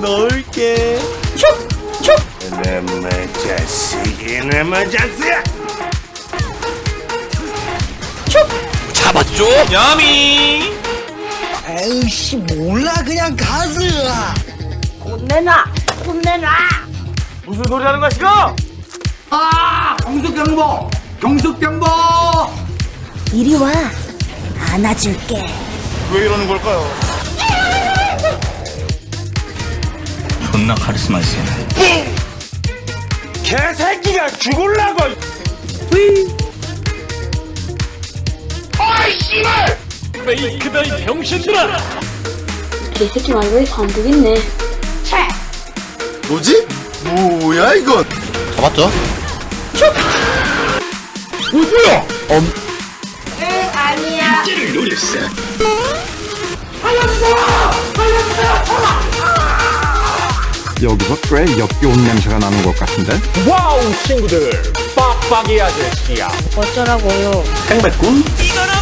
넣을게. 이놈의 자식, 이놈의 자식! 잡았죠? 야미. 에이씨 몰라 그냥 가즈아 혼내놔! 혼내놔! 무슨 소리 하는 것이가? 경숙병보 경숙병보 이리 와! 안아줄게. 왜 이러는 걸까요? 존나 카리스마 있어. 개새끼가 죽을라고! 페이크다 이 병신들아! 개새끼 안 되겠네. 뭐지? 뭐야, 이건? 잡았죠? 여기서 꽤 역겨운 냄새가 나는 것 같은데? 와우 친구들! 빡빡이 아저씨야! 어쩌라고요? 행백군? 이거나